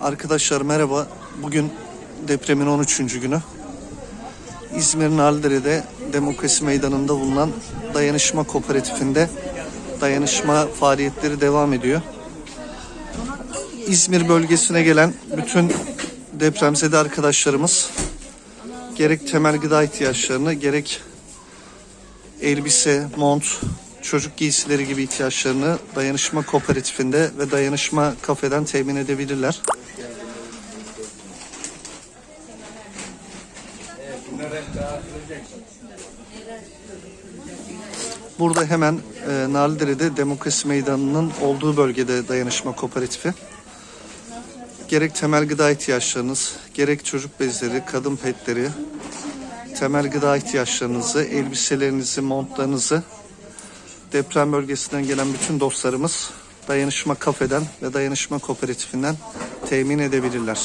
Arkadaşlar merhaba. Bugün depremin 13. günü. İzmir Naldere'de Demokrasi Meydanı'nda bulunan Dayanışma Kooperatifinde dayanışma faaliyetleri devam ediyor. İzmir bölgesine gelen bütün depremzede arkadaşlarımız gerek temel gıda ihtiyaçlarını gerek elbise, mont, çocuk giysileri gibi ihtiyaçlarını dayanışma kooperatifinde ve dayanışma kafeden temin edebilirler. Burada hemen e, Narlıdere'de Demokrasi Meydanı'nın olduğu bölgede dayanışma kooperatifi. Gerek temel gıda ihtiyaçlarınız, gerek çocuk bezleri, kadın petleri, temel gıda ihtiyaçlarınızı, elbiselerinizi, montlarınızı deprem bölgesinden gelen bütün dostlarımız Dayanışma Kafeden ve Dayanışma Kooperatifinden temin edebilirler.